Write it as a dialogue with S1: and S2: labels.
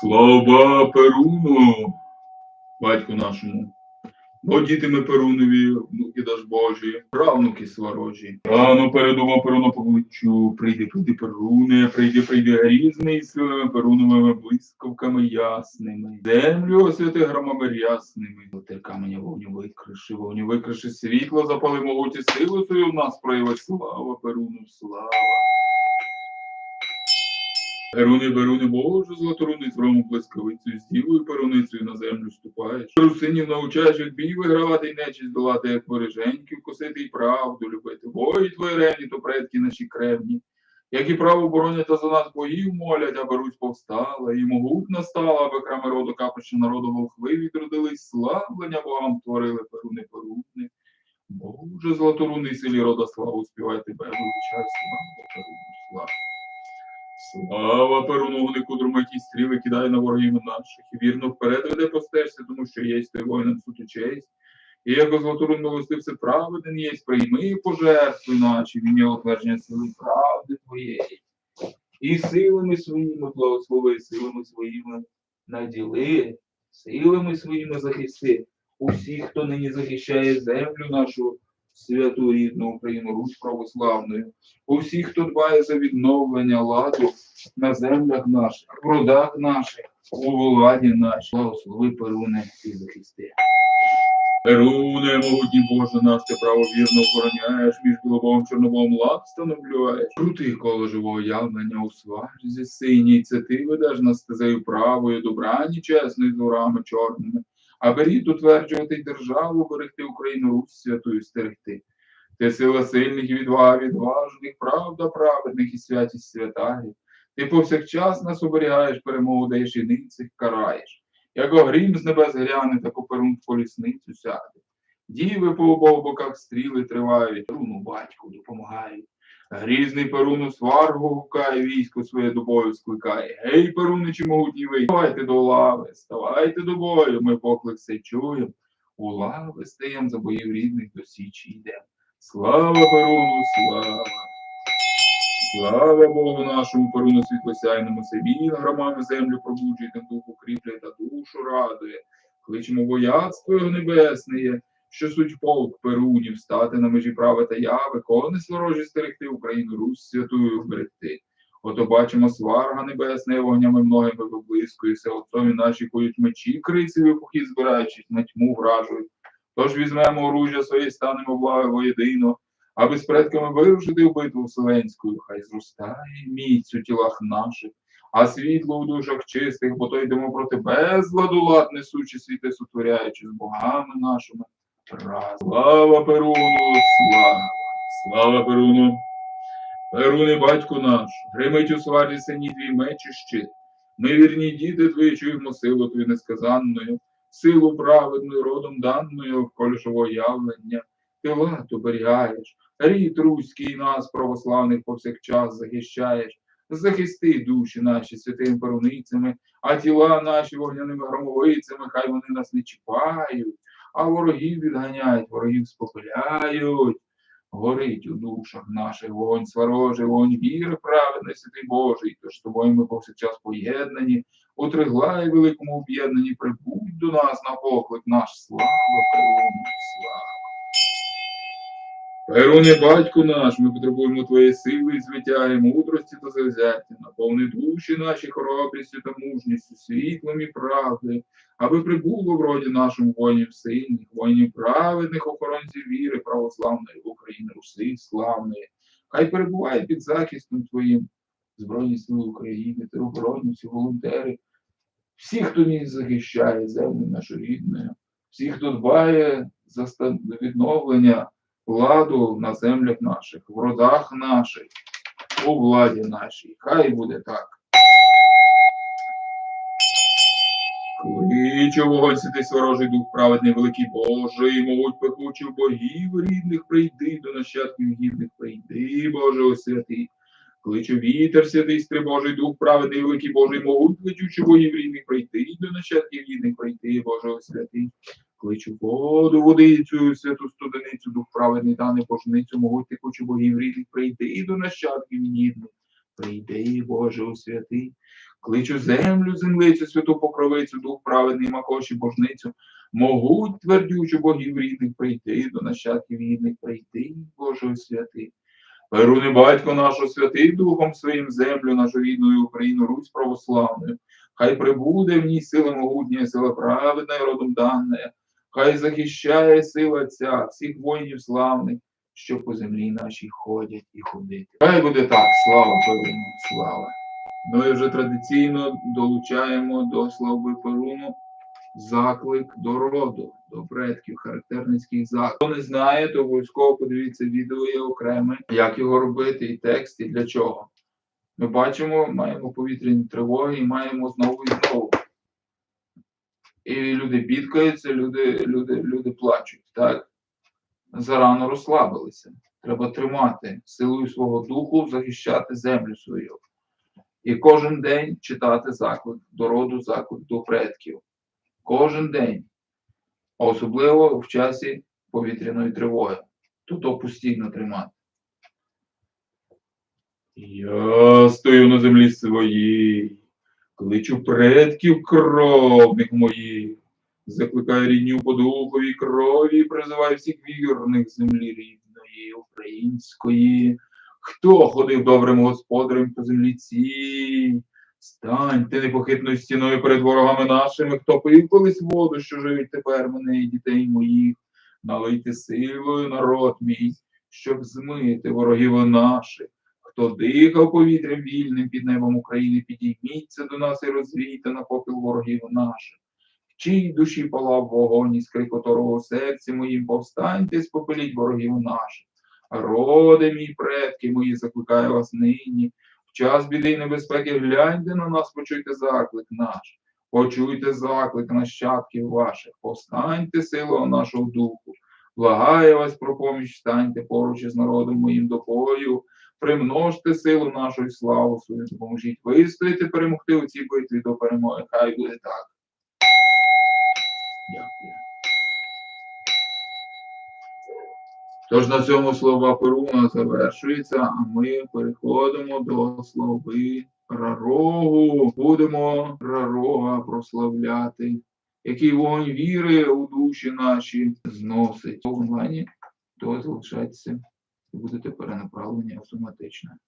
S1: Слава Перуну, батьку нашому. Бо діти ми Перунові, внуки даж Божі, правнуки сварожі. Рано передумав Перуну покличу, прийди, прийди, Перуне, прийди, прийди, грізний, силами Перуновими блискавками ясними. Землю освяти громами рясними. Золоте каменя вогню викриши, вогню викриши, світло запали могуті силу свою в нас прояви. Слава Перуну, слава. Перуни, Перуни, Боже, златоруни, зрому блискавицею, з дівою перуницею на землю ступаєш. Русинів научаєш, як бій вигравати й нечість долати, як вороженьків, косити й правду любити. Бої твої ревні, то предки наші кремні. Як і право боронять, та за нас богів молять, аби Русь повстала, і могутна стала, аби храми роду капище народу волхви відродились, славлення богам творили перуни, перуни. Боже, златорунний силі рода славу співай тебе, величай, слава, перуну, слава. Слава Перуну, вогнику стріли кидає на ворогів наших, і вірно вперед веде постежся, тому що єсть той воїнам суд честь. І як златорун милостився праведен єсть, прийми пожертви наші, в ім'я утвердження сили правди твоєї. І силами своїми благослови, силами своїми наділи, силами своїми захисти усіх, хто нині захищає землю нашу святу рідну Україну, Русь православною, усіх, хто дбає за відновлення ладу на землях наших, в родах наших, у владі нашій. Благослови Перуне і захисти. Перуне, могутній Боже, нас ти правовірно охороняєш, між білобом чорнобом лад встановлюєш. Крутий коло живого явлення у сварзі синій, це ти ведеш нас стезею правою, чесною з урами чорними, аби рід утверджувати й державу, берегти Україну Русь святою стерегти. Ти сила сильних і відвага відважних, правда праведних і святість святарів. Ти повсякчас нас оберігаєш, перемогу даєш і ницих караєш. Як огрім з небес гряне, так перун в колісницю сяде. Діви по обох боках стріли тривають, руну батьку допомагають. Грізний перуну сваргу гукає, військо своє до бою скликає. Гей, перуничі могутні ви, ставайте до лави, ставайте до бою, ми поклик сей чуєм. У лави стаєм за боїв рідних до січі йдем. Слава Перуну, слава! Слава Богу нашому Перуну світлосяйному собі, громами землю пробуджує, тим духу кріпляє та душу радує. Кличемо вояцтво небесне, що суть полк Перунів, стати на межі права та яви, кони ворожі стерегти, Україну Русь святую вберегти. Ото бачимо сварга небесна, і вогнями многими виблискується, отцові наші кують мечі, крицеві пухи збираючись, на тьму вражують. Тож візьмемо оружжя своє, станемо благо воєдино, аби з предками вирушити в битву вселенську, хай зростає міць у тілах наших, а світло у душах чистих, бо то йдемо проти безладу лад, несучи світи, сотворяючи з богами нашими. Раз. Слава Перуну, слава, слава Перуну. Перуни, батьку наш, гримить у сварі сині твій меч і щит. Ми вірні діти твої чуємо силу твою несказанною, силу праведною родом даною в явлення. Ти лад оберігаєш, рід руський нас, православних, повсякчас захищаєш. Захисти душі наші святими перуницями, а тіла наші вогняними громовицями, хай вони нас не чіпають, а ворогів відганяють, ворогів спопиляють. Горить у душах наших вогонь сварожий, вогонь віри праведний, святий Божий, тож тобою ми повсякчас поєднані, у триглаї великому об'єднанні прибудь до нас на поклик наш, слава слава. Перуне, батьку наш, ми потребуємо твоєї сили і звиття, і мудрості та завзяття, наповни душі наші хоробрістю та мужністю, світлом і правдою, аби прибуло в роді нашому воїнів сильних, воїнів праведних, охоронців віри православної України, Руси славної. Хай перебуває під захистом Твоїм Збройні Сили України, тероборонівці, волонтери, всі, хто нині захищає землю нашу рідною, всі, хто дбає за відновлення владу на землях наших, в родах наших, у владі нашій. Хай буде так. Кличе вогонь святий ворожий дух праведний, великий Божий, могуть пекучих богів рідних, прийди до нащадків гідних, прийди, Боже освятий. Кличе вітер святий, стрибожий дух праведний, великий Божий, могуть летючи богів рідних, прийти до нащадків гідних, прийти, Боже освятий. Кличу воду, водицю, святу студеницю, дух праведний, дане божницю, могуть текучі богів рідних, прийти до нащадків гідних. Прийди, Боже, у святий, кличу землю, землицю, святу покровицю, дух праведний, макоші, божницю, могуть твердючу богів рідних прийти, до нащадків гідних прийти, Боже, у святий. Перуни батько нашу святий Духом своїм землю, нашу рідну Україну, Русь православною. Хай прибуде в ній сила могутня, сила праведна і родом дана. Хай захищає сила ця всіх воїнів славних, що по землі нашій ходять і ходити. Хай буде так, слава Перуну, слава. Ну і вже традиційно долучаємо до слави Перуну заклик до роду, до предків, характерницьких заклик. Хто не знає, то обов'язково подивіться відео є окреме, як його робити, і текст, і для чого. Ми бачимо, маємо повітряні тривоги і маємо знову і знову. І люди бідкаються, люди, люди, люди плачуть. Так? Зарано розслабилися. Треба тримати силою свого духу, захищати землю свою. І кожен день читати заклик до роду, заклик до предків. Кожен день. Особливо в часі повітряної тривоги. Тут то постійно тримати. Я стою на землі своїй, кличу предків кровних моїх, закликаю рідню по духовій крові, призиваю всіх вірних землі рідної, української. Хто ходив добрим господарем по землі цій? Станьте непохитною стіною перед ворогами нашими, хто пив колись воду, що живить тепер мене і дітей моїх. Налийте силою народ мій, щоб змити ворогів наших. Хто дихав повітрям вільним під небом України, підійміться до нас і розвійте на попіл ворогів наших. В чиїй душі палав вогонь, із котрого у серці моїм повстаньте, спопеліть ворогів наших. Роди мій, предки мої, закликаю вас нині. В час біди і небезпеки гляньте на нас, почуйте заклик наш. Почуйте заклик нащадків ваших, повстаньте силою нашого духу. Благаю вас про поміч, станьте поруч із народом моїм до бою, примножте силу нашу і славу свою, допоможіть вистояти, перемогти у цій битві до перемоги. Хай буде так. Дякую. Тож на цьому слова Перуна завершується, а ми переходимо до слави Рарогу. Будемо Рарога прославляти, який вогонь віри у душі наші зносить. В онлайні то залишайтеся будете перенаправлені автоматично.